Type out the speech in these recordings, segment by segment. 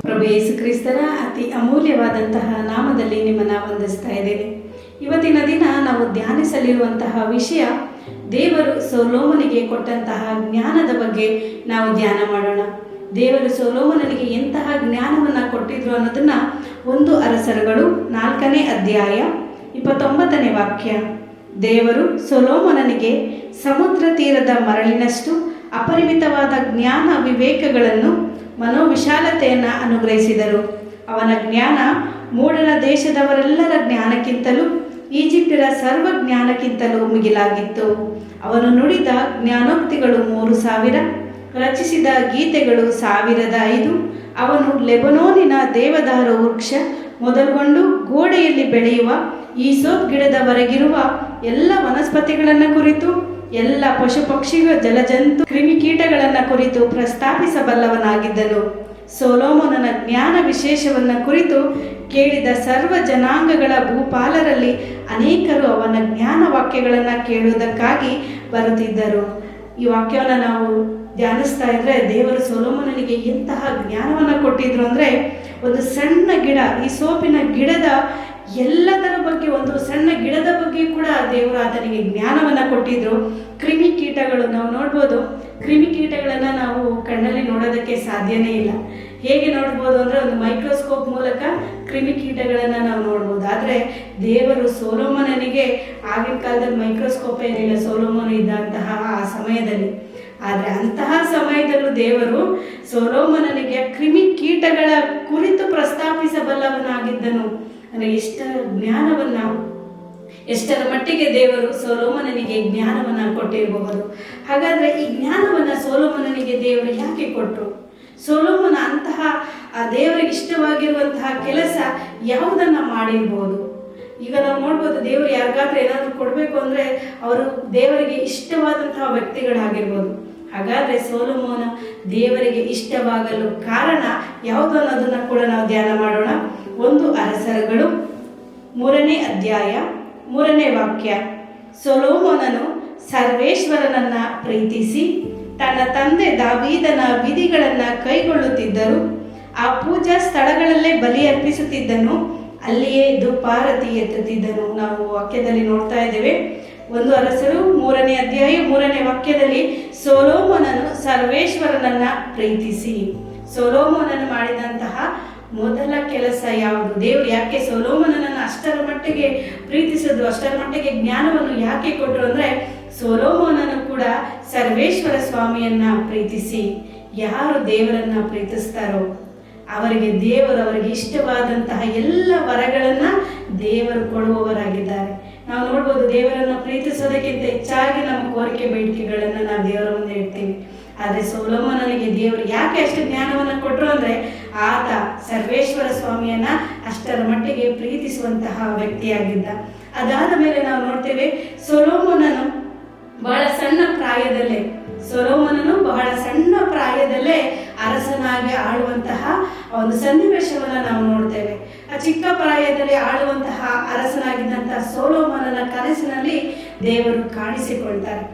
ಪ್ರಭು ಕ್ರಿಸ್ತರ ಅತಿ ಅಮೂಲ್ಯವಾದಂತಹ ನಾಮದಲ್ಲಿ ನಿಮ್ಮನ್ನ ವಂದಿಸ್ತಾ ಇದ್ದೇನೆ. ಇವತ್ತಿನ ದಿನ ನಾವು ಧ್ಯಾನಿಸಲಿರುವಂತಹ ವಿಷಯ ದೇವರು ಸೋಲೋಮನಿಗೆ ಕೊಟ್ಟಂತಹ ಜ್ಞಾನದ ಬಗ್ಗೆ ನಾವು ಧ್ಯಾನ ಮಾಡೋಣ. ದೇವರು ಸೋಲೋಮನಿಗೆ ಎಂತಹ ಜ್ಞಾನವನ್ನು ಕೊಟ್ಟಿದ್ರು ಅನ್ನೋದನ್ನ ಒಂದು ಅರಸರುಗಳು ನಾಲ್ಕನೇ ಅಧ್ಯಾಯ ಇಪ್ಪತ್ತೊಂಬತ್ತನೇ ವಾಕ್ಯ. ದೇವರು ಸೊಲೋಮನನಿಗೆ ಸಮುದ್ರ ತೀರದ ಮರಳಿನಷ್ಟು ಅಪರಿಮಿತವಾದ ಜ್ಞಾನ ವಿವೇಕಗಳನ್ನು, ಮನೋವಿಶಾಲತೆಯನ್ನು ಅನುಗ್ರಹಿಸಿದರು. ಅವನ ಜ್ಞಾನ ಮೂಡನ ದೇಶದವರೆಲ್ಲರ ಜ್ಞಾನಕ್ಕಿಂತಲೂ, ಈಜಿಪ್ಟಿನ ಸರ್ವ ಜ್ಞಾನಕ್ಕಿಂತಲೂ ಮಿಗಿಲಾಗಿತ್ತು. ಅವನು ನುಡಿದ ಜ್ಞಾನೋಕ್ತಿಗಳು ಮೂರು ಸಾವಿರ, ರಚಿಸಿದ ಗೀತೆಗಳು ಸಾವಿರದ ಐದು, ಅವನು ಲೆಬನೋನಿನ ದೇವದಾರು ವೃಕ್ಷ ಮೊದಲುಗೊಂಡು ಗೋಡೆಯಲ್ಲಿ ಬೆಳೆಯುವ ಈ ಸೋಪ್ ಗಿಡದವರೆಗಿರುವ ಎಲ್ಲ ವನಸ್ಪತಿಗಳನ್ನು ಕುರಿತು, ಎಲ್ಲ ಪಶು ಪಕ್ಷಿಗಳ ಜಲಜಂತು ಕ್ರಿಮಿಕೀಟಗಳನ್ನು ಕುರಿತು ಪ್ರಸ್ತಾಪಿಸಬಲ್ಲವನಾಗಿದ್ದನು. ಸೋಲೋಮನನ ಜ್ಞಾನ ವಿಶೇಷವನ್ನು ಕುರಿತು ಕೇಳಿದ ಸರ್ವ ಜನಾಂಗಗಳ ಭೂಪಾಲರಲ್ಲಿ ಅನೇಕರು ಅವನ ಜ್ಞಾನ ವಾಕ್ಯಗಳನ್ನು ಕೇಳುವುದಕ್ಕಾಗಿ ಬರುತ್ತಿದ್ದರು. ಈ ವಾಕ್ಯವನ್ನು ನಾವು ಧ್ಯಾನಿಸ್ತಾ ಇದ್ರೆ ದೇವರು ಸೋಲೋಮನನಿಗೆ ಎಂತಹ ಜ್ಞಾನವನ್ನು ಕೊಟ್ಟಿದ್ರು ಅಂದರೆ ಒಂದು ಸಣ್ಣ ಗಿಡ, ಈ ಸೋಪಿನ ಗಿಡದ ಎಲ್ಲದರ ಬಗ್ಗೆ, ಒಂದು ಸಣ್ಣ ಗಿಡದ ಬಗ್ಗೆ ಕೂಡ ದೇವರು ಆತನಿಗೆ ಜ್ಞಾನವನ್ನು ಕೊಟ್ಟಿದ್ರು. ಕ್ರಿಮಿಕೀಟಗಳು ನಾವು ನೋಡ್ಬೋದು. ಕ್ರಿಮಿ ಕೀಟಗಳನ್ನು ನಾವು ಕಣ್ಣಲ್ಲಿ ನೋಡೋದಕ್ಕೆ ಸಾಧ್ಯನೇ ಇಲ್ಲ. ಹೇಗೆ ನೋಡ್ಬೋದು ಅಂದರೆ ಒಂದು ಮೈಕ್ರೋಸ್ಕೋಪ್ ಮೂಲಕ ಕ್ರಿಮಿ ಕೀಟಗಳನ್ನು ನಾವು ನೋಡ್ಬೋದು. ಆದರೆ ದೇವರು ಸೋಲೋಮನನಿಗೆ ಆಗಿನ ಕಾಲದಲ್ಲಿ ಮೈಕ್ರೋಸ್ಕೋಪ್ ಏನಿಲ್ಲ, ಸೋಲೋಮನ ಇದ್ದಂತಹ ಆ ಸಮಯದಲ್ಲಿ. ಆದರೆ ಅಂತಹ ಸಮಯದಲ್ಲೂ ದೇವರು ಸೋಲೋಮನನಿಗೆ ಕ್ರಿಮಿ ಕೀಟಗಳ ಕುರಿತು ಪ್ರಸ್ತಾಪಿಸಬಲ್ಲವನಾಗಿದ್ದನು. ಅಂದರೆ ಇಷ್ಟ ಜ್ಞಾನವನ್ನು, ಎಷ್ಟರ ಮಟ್ಟಿಗೆ ದೇವರು ಸೋಲೋಮನನಿಗೆ ಜ್ಞಾನವನ್ನು ಕೊಟ್ಟಿರಬಹುದು. ಹಾಗಾದರೆ ಈ ಜ್ಞಾನವನ್ನು ಸೋಲೋಮನನಿಗೆ ದೇವರು ಯಾಕೆ ಕೊಟ್ಟರು ಸೋಲೋಮನ ಅಂತಹ ಆ ದೇವರಿಗೆ ಇಷ್ಟವಾಗಿರುವಂತಹ ಕೆಲಸ ಯಾವುದನ್ನು ಮಾಡಿರ್ಬೋದು? ಈಗ ನಾವು ನೋಡ್ಬೋದು ದೇವರು ಯಾರಿಗಾದ್ರೂ ಏನಾದರೂ ಕೊಡಬೇಕು ಅಂದರೆ ಅವರು ದೇವರಿಗೆ ಇಷ್ಟವಾದಂತಹ ವ್ಯಕ್ತಿಗಳಾಗಿರ್ಬೋದು. ಹಾಗಾದರೆ ಸೋಲೋಮೋನ ದೇವರಿಗೆ ಇಷ್ಟವಾಗಲು ಕಾರಣ ಯಾವುದು ಅನ್ನೋದನ್ನು ಕೂಡ ನಾವು ಧ್ಯಾನ ಮಾಡೋಣ. ಒಂದು ಅರಸರಗಳು, ಮೂರನೇ ಅಧ್ಯಾಯ, ಮೂರನೇ ವಾಕ್ಯ. ಸೊಲೋಮೋನನು ಸರ್ವೇಶ್ವರನನ್ನ ಪ್ರೀತಿಸಿ ತನ್ನ ತಂದೆ ದಾವೀದನ ವಿಧಿಗಳನ್ನು ಕೈಗೊಳ್ಳುತ್ತಿದ್ದರು. ಆ ಪೂಜಾ ಸ್ಥಳಗಳಲ್ಲೇ ಬಲಿ ಅರ್ಪಿಸುತ್ತಿದ್ದನು. ಅಲ್ಲಿಯೇ ದುಪಾರತಿ ಎತ್ತುತ್ತಿದ್ದನು. ನಾವು ವಾಕ್ಯದಲ್ಲಿ ನೋಡ್ತಾ ಇದ್ದೇವೆ. ಒಂದು ಅರಸರು ಮೂರನೇ ಅಧ್ಯಾಯ ಮೂರನೇ ವಾಕ್ಯದಲ್ಲಿ ಸೋಲೋಮೋನನು ಸರ್ವೇಶ್ವರನನ್ನ ಪ್ರೀತಿಸಿ. ಸೋಲೋಮೋನನು ಮಾಡಿದಂತಹ ಮೊದಲ ಕೆಲಸ ಯಾವುದು? ದೇವರು ಯಾಕೆ ಸೋಲೋಮನನ್ನು ಅಷ್ಟರ ಮಟ್ಟಿಗೆ ಪ್ರೀತಿಸಿದ್ರು ಅಷ್ಟರ ಮಟ್ಟಿಗೆ ಜ್ಞಾನವನ್ನು ಯಾಕೆ ಕೊಟ್ಟರು ಅಂದರೆ ಸೋಲೋಮೋನನು ಕೂಡ ಸರ್ವೇಶ್ವರ ಸ್ವಾಮಿಯನ್ನ ಪ್ರೀತಿಸಿ. ಯಾರು ದೇವರನ್ನ ಪ್ರೀತಿಸ್ತಾರೋ ಅವರಿಗೆ ದೇವರು ಅವರಿಗೆ ಇಷ್ಟವಾದಂತಹ ಎಲ್ಲ ವರಗಳನ್ನು ದೇವರು ಕೊಡುವವರಾಗಿದ್ದಾರೆ. ದೇವರನ್ನು ಪ್ರೀತಿಸೋದಕ್ಕಿಂತ ಹೆಚ್ಚಾಗಿ ನಮ್ಮ ಕೋರಿಕೆ ಬೇಡಿಕೆಗಳನ್ನು ನಾವು ದೇವರ ಮುಂದೆ ಇಡ್ತೀವಿ. ಆದರೆ ಸೋಲೋಮನಿಗೆ ದೇವರು ಯಾಕೆ ಅಷ್ಟು ಜ್ಞಾನವನ್ನು ಕೊಟ್ಟರು ಅಂದರೆ ಆತ ಸರ್ವೇಶ್ವರ ಸ್ವಾಮಿಯನ್ನ ಅಷ್ಟರ ಮಟ್ಟಿಗೆ ಪ್ರೀತಿಸುವಂತಹ ವ್ಯಕ್ತಿಯಾಗಿದ್ದ. ಅದಾದ ಮೇಲೆ ನಾವು ನೋಡ್ತೇವೆ ಸೊಲೋಮನನು ಬಹಳ ಸಣ್ಣ ಪ್ರಾಯದಲ್ಲೇ, ಸೊಲೋಮನನು ಬಹಳ ಸಣ್ಣ ಪ್ರಾಯದಲ್ಲೇ ಅರಸನಾಗಿ ಆಳುವಂತಹ ಒಂದು ಸನ್ನಿವೇಶವನ್ನು ನಾವು ನೋಡ್ತೇವೆ. ಆ ಚಿಕ್ಕ ಪ್ರಾಯದಲ್ಲಿ ಆಳುವಂತಹ ಸೋಲೋಮನನ ಕನಸಿನಲ್ಲಿ ದೇವರು ಕಾಣಿಸಿಕೊಳ್ತಾರೆ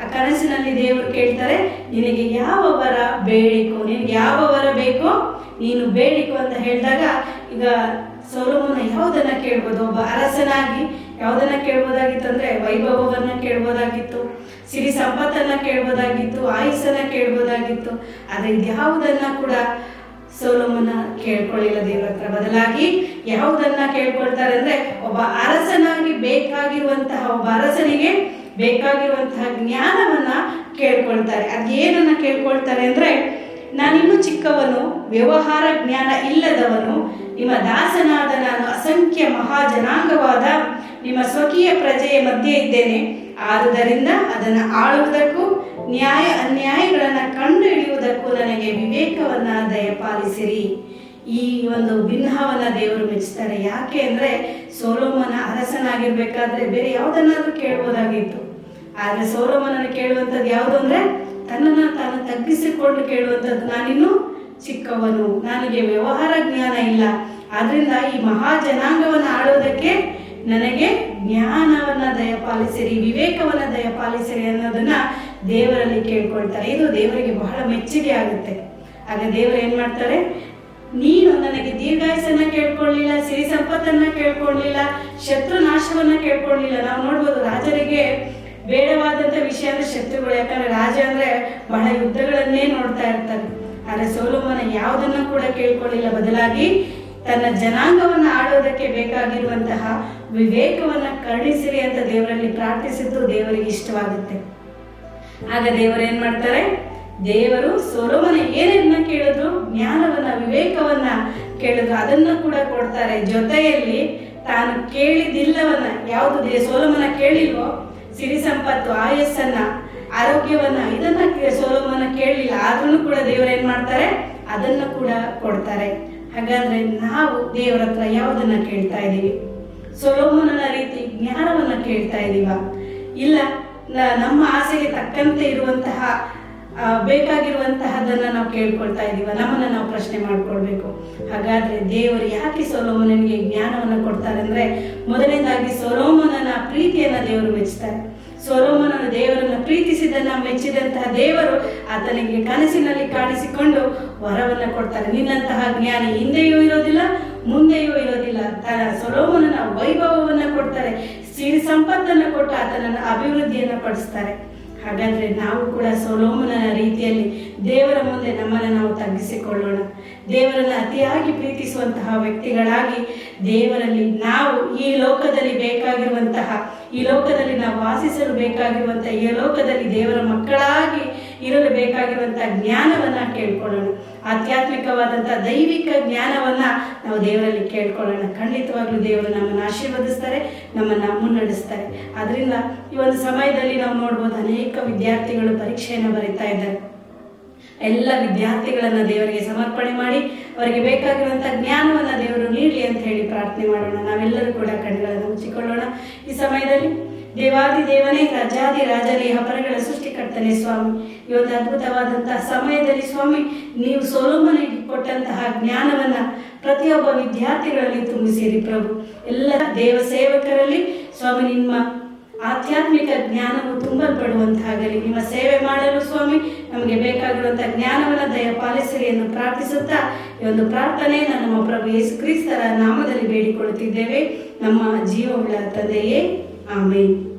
ಆ ಕನಸಿನಲ್ಲಿ ದೇವರು ಕೇಳ್ತಾರೆ, ನಿನಗೆ ಯಾವ ವರ ಬೇಡಿಕೋ, ನಿನಗೆ ಯಾವ ವರ ಬೇಕೋ ನೀನು ಬೇಡಿಕೋ ಅಂತ ಹೇಳಿದಾಗ, ಈಗ ಸೌಲಭನ ಯಾವುದನ್ನ ಕೇಳ್ಬೋದು? ಒಬ್ಬ ಅರಸನಾಗಿ ಯಾವುದನ್ನ ಕೇಳ್ಬೋದಾಗಿತ್ತು ಅಂದ್ರೆ ವೈಭವವನ್ನ ಕೇಳ್ಬೋದಾಗಿತ್ತು, ಸಿರಿ ಸಂಪತ್ತನ್ನ ಕೇಳ್ಬೋದಾಗಿತ್ತು, ಆಯುಸ್ಸನ್ನ ಕೇಳ್ಬೋದಾಗಿತ್ತು. ಆದ್ರೆ ಯಾವುದನ್ನ ಕೂಡ ಸೋಲೋಮನ ಕೇಳ್ಕೊಳ್ಳಿಲ್ಲ ದೇವರ ಹತ್ರ. ಬದಲಾಗಿ ಯಾವುದನ್ನ ಕೇಳ್ಕೊಳ್ತಾರೆ ಅಂದ್ರೆ ಒಬ್ಬ ಅರಸನಾಗಿ ಬೇಕಾಗಿರುವಂತಹ ಒಬ್ಬ ಅರಸನಿಗೆ ಬೇಕಾಗಿರುವಂತಹ ಜ್ಞಾನವನ್ನ ಕೇಳ್ಕೊಳ್ತಾರೆ. ಅದೇನನ್ನ ಕೇಳ್ಕೊಳ್ತಾರೆ ಅಂದ್ರೆ, ನಾನಿನ್ನೂ ಚಿಕ್ಕವನು, ವ್ಯವಹಾರ ಜ್ಞಾನ ಇಲ್ಲದವನು, ನಿಮ್ಮ ದಾಸನಾದ ನಾನು ಅಸಂಖ್ಯ ಮಹಾಜನಾಂಗವಾದ ನಿಮ್ಮ ಸ್ವಕೀಯ ಪ್ರಜೆಯ ಮಧ್ಯೆ ಇದ್ದೇನೆ. ಆದುದರಿಂದ ಅದನ್ನು ಆಳುವುದಕ್ಕೂ, ನ್ಯಾಯ ಅನ್ಯಾಯಗಳನ್ನು ಕಂಡು ಹಿಡಿಯುವುದಕ್ಕೂ ನನಗೆ ವಿವೇಕವನ್ನ ದಯಪಾಲಿಸಿರಿ. ಈ ಒಂದು ಭಿನ್ನವನ್ನ ದೇವರು ಮೆಚ್ತಾರೆ. ಯಾಕೆ ಅಂದರೆ ಸೋಲೋಮನ ಅರಸನಾಗಿರ್ಬೇಕಾದ್ರೆ ಬೇರೆ ಯಾವುದನ್ನಾದ್ರೂ ಕೇಳ್ಬೋದಾಗಿತ್ತು. ಆದರೆ ಸೋಲೋಮನನ್ನು ಕೇಳುವಂಥದ್ದು ಯಾವುದು ಅಂದ್ರೆ ತನ್ನನ್ನು ತಾನು ತಗ್ಗಿಸಿಕೊಂಡು ಕೇಳುವಂಥದ್ದು. ನಾನಿನ್ನು ಚಿಕ್ಕವನು, ನನಗೆ ವ್ಯವಹಾರ ಜ್ಞಾನ ಇಲ್ಲ. ಆದ್ರಿಂದ ಈ ಮಹಾ ಜನಾಂಗವನ್ನು ಆಳೋದಕ್ಕೆ ನನಗೆ ಜ್ಞಾನವನ್ನ ದಯಪಾಲಿಸಿರಿ, ವಿವೇಕವನ್ನ ದಯಪಾಲಿಸಿರಿ ಅನ್ನೋದನ್ನ ದೇವರಲ್ಲಿ ಕೇಳ್ಕೊಳ್ತಾರೆ. ಇದು ದೇವರಿಗೆ ಬಹಳ ಮೆಚ್ಚುಗೆ ಆಗುತ್ತೆ. ಆಗ ದೇವರು ಏನ್ ಮಾಡ್ತಾರೆ? ನೀನು ನನಗೆ ದೀರ್ಘಾಯಸನ್ನ ಕೇಳ್ಕೊಳ್ಳಿಲ್ಲ ಸಿರಿ ಸಂಪತ್ತನ್ನ ಕೇಳ್ಕೊಳ್ಳಿಲ್ಲ ಶತ್ರು ನಾಶವನ್ನ ಕೇಳ್ಕೊಳ್ಳಿಲ್ಲ. ನಾವು ನೋಡ್ಬೋದು ರಾಜರಿಗೆ ಬೇಡವಾದಂತ ವಿಷಯ ಅಂದ್ರೆ ಶತ್ರುಗಳು. ಯಾಕಂದ್ರೆ ರಾಜ ಅಂದ್ರೆ ಬಹಳ ಯುದ್ಧಗಳನ್ನೇ ನೋಡ್ತಾ ಇರ್ತಾರೆ ಆದ್ರೆ ಸೋಲೋಮನ ಯಾವುದನ್ನ ಕೂಡ ಕೇಳ್ಕೊಳ್ಳಿಲ್ಲ. ಬದಲಾಗಿ ತನ್ನ ಜನಾಂಗವನ್ನ ಆಡೋದಕ್ಕೆ ಬೇಕಾಗಿರುವಂತಹ ವಿವೇಕವನ್ನ ಕರುಣಿಸಿರಿ ಅಂತ ದೇವರಲ್ಲಿ ಪ್ರಾರ್ಥಿಸಿದ್ದು ದೇವರಿಗೆ ಇಷ್ಟವಾಗುತ್ತೆ. ಆಗ ದೇವರು ಏನ್ ಮಾಡ್ತಾರೆ? ದೇವರು ಸೊಲೋಮನ ಏನನ್ನ ಕೇಳಿದ್ರು? ಜ್ಞಾನವನ್ನ, ವಿವೇಕವನ್ನ ಕೇಳಿದ್ರು. ಅದನ್ನ ಕೂಡ ಕೊಡ್ತಾರೆ. ಜೊತೆಯಲ್ಲಿ ತಾನು ಕೇಳಿದಿಲ್ಲವನ್ನ, ಯಾವುದು ಸೋಲೋಮನ ಕೇಳಿಲ್ವೋ? ಸಿರಿ ಸಂಪತ್ತು, ಆಯಸ್ಸನ್ನ, ಆರೋಗ್ಯವನ್ನ, ಇದನ್ನ ಸೋಲೋಮನ ಕೇಳಲಿಲ್ಲ. ಆದ್ರೂ ಕೂಡ ದೇವರು ಏನ್ ಮಾಡ್ತಾರೆ? ಅದನ್ನ ಕೂಡ ಕೊಡ್ತಾರೆ. ಹಾಗಾದ್ರೆ ನಾವು ದೇವರ ಹತ್ರ ಯಾವುದನ್ನ ಕೇಳ್ತಾ ಇದ್ದೀವಿ ಸೋಲೋಮನ ರೀತಿ ಜ್ಞಾನವನ್ನ ಕೇಳ್ತಾ ಇದೀವ? ಇಲ್ಲ ನಮ್ಮ ಆಸೆಗೆ ತಕ್ಕಂತೆ ಇರುವಂತಹ ಬೇಕಾಗಿರುವಂತಹದನ್ನ ನಾವು ಕೇಳ್ಕೊಳ್ತಾ ಇದೀವ. ನಮ್ಮನ್ನ ನಾವು ಪ್ರಶ್ನೆ ಮಾಡ್ಕೊಳ್ಬೇಕು. ಹಾಗಾದ್ರೆ ದೇವರು ಯಾಕೆ ಸೋಲೋಮನಿಗೆ ಜ್ಞಾನವನ್ನು ಕೊಡ್ತಾರೆ ಅಂದ್ರೆ ಮೊದಲನೇದಾಗಿ ಸೋಲೋಮನನ ಪ್ರೀತಿಯನ್ನ ದೇವರು ಮೆಚ್ಚುತ್ತಾರೆ ಸೊಲೋಮನನು ದೇವರನ್ನ ಪ್ರೀತಿಸಿದನ್ನ ಮೆಚ್ಚಿದಂತಹ ದೇವರು ಆತನಿಗೆ ಕನಸಿನಲ್ಲಿ ಕಾಣಿಸಿಕೊಂಡು ವರವನ್ನ ಕೊಡ್ತಾರೆ. ನಿನ್ನಂತಹ ಜ್ಞಾನಿ ಹಿಂದೆಯೂ ಇರೋದಿಲ್ಲ, ಮುಂದೆಯೂ ಇರೋದಿಲ್ಲ. ಸೊಲೋಮನನ ವೈಭವವನ್ನ ಕೊಡ್ತಾರೆ. ಸಿರಿ ಸಂಪತ್ತನ್ನು ಕೊಟ್ಟು ಆತನನ್ನು ಅಭಿವೃದ್ಧಿಯನ್ನು ಪಡಿಸ್ತಾರೆ. ಹಾಗಾದ್ರೆ ನಾವು ಕೂಡ ಸೊಲೋಮನ ರೀತಿಯಲ್ಲಿ ದೇವರ ಮುಂದೆ ನಮ್ಮನ್ನು ನಾವು ತಗ್ಗಿಸಿಕೊಳ್ಳೋಣ. ದೇವರನ್ನ ಅತಿಯಾಗಿ ಪ್ರೀತಿಸುವಂತಹ ವ್ಯಕ್ತಿಗಳಾಗಿ ದೇವರಲ್ಲಿ ನಾವು ಈ ಲೋಕದಲ್ಲಿ ಬೇಕಾಗಿರುವಂತಹ, ಈ ಲೋಕದಲ್ಲಿ ನಾವು ವಾಸಿಸಲು ಬೇಕಾಗಿರುವಂತಹ, ಈ ಲೋಕದಲ್ಲಿ ದೇವರ ಮಕ್ಕಳಾಗಿ ಇರಲು ಬೇಕಾಗಿರುವಂತಹ ಜ್ಞಾನವನ್ನ ಕೇಳ್ಕೊಳ್ಳೋಣ. ಆಧ್ಯಾತ್ಮಿಕವಾದಂತಹ ದೈವಿಕ ಜ್ಞಾನವನ್ನ ನಾವು ದೇವರಲ್ಲಿ ಕೇಳ್ಕೊಳ್ಳೋಣ. ಖಂಡಿತವಾಗ್ಲೂ ದೇವರು ನಮ್ಮನ್ನು ಆಶೀರ್ವದಿಸ್ತಾರೆ, ನಮ್ಮನ್ನ ಮುನ್ನಡೆಸ್ತಾರೆ. ಅದರಿಂದ ಈ ಒಂದು ಸಮಯದಲ್ಲಿ ನಾವು ನೋಡ್ಬೋದು ಅನೇಕ ವಿದ್ಯಾರ್ಥಿಗಳು ಪರೀಕ್ಷೆಯನ್ನು ಬರೀತಾ ಇದ್ದಾರೆ. ಎಲ್ಲ ವಿದ್ಯಾರ್ಥಿಗಳನ್ನ ದೇವರಿಗೆ ಸಮರ್ಪಣೆ ಮಾಡಿ, ಅವರಿಗೆ ಬೇಕಾಗಿರುವಂತಹ ಜ್ಞಾನವನ್ನ ದೇವರು ನೀಡಲಿ ಅಂತ ಹೇಳಿ ಪ್ರಾರ್ಥನೆ ಮಾಡೋಣ. ನಾವೆಲ್ಲರೂ ಕೂಡ ಕಣ್ಣುಗಳನ್ನು ಮುಚ್ಚಿಕೊಳ್ಳೋಣ. ಈ ಸಮಯದಲ್ಲಿ ದೇವಾದಿ ದೇವನೇ ರಾಜಾದಿ ರಾಜನೇ ಹಪರಗಳ ಸೃಷ್ಟಿಕರ್ತನೆ ಸ್ವಾಮಿ. ಇವತ್ತು ಅದ್ಭುತವಾದಂತಹ ಸಮಯದಲ್ಲಿ ಸ್ವಾಮಿ, ನೀವು ಸೊಲೋಮನಿಗೆ ಕೊಟ್ಟಂತಹ ಜ್ಞಾನವನ್ನ ಪ್ರತಿಯೊಬ್ಬ ವಿದ್ಯಾರ್ಥಿಗಳಲ್ಲಿ ತುಂಬಿಸಿರಿ ಪ್ರಭು. ಎಲ್ಲ ದೇವ ಸೇವಕರಲ್ಲಿ ಸ್ವಾಮಿ, ನಿಮ್ಮ ಆಧ್ಯಾತ್ಮಿಕ ಜ್ಞಾನವು ತುಂಬಲ್ಪಡುವಂತಾಗಲಿ. ನಿಮ್ಮ ಸೇವೆ ಮಾಡಲು ಸ್ವಾಮಿ, ನಮಗೆ ಬೇಕಾಗಿರುವಂತಹ ಜ್ಞಾನವನ್ನು ದಯ ಪಾಲಿಸಿರಿ ಎಂದು ಪ್ರಾರ್ಥಿಸುತ್ತಾ ಈ ಒಂದು ಪ್ರಾರ್ಥನೆಯನ್ನು ನಮ್ಮ ಪ್ರಭು ಯೇಸು ಕ್ರಿಸ್ತರ ನಾಮದಲ್ಲಿ ಬೇಡಿಕೊಳ್ಳುತ್ತಿದ್ದೇವೆ. ನಮ್ಮ ಜೀವವುಳ್ಳ ತಂದೆಯೇ Amen.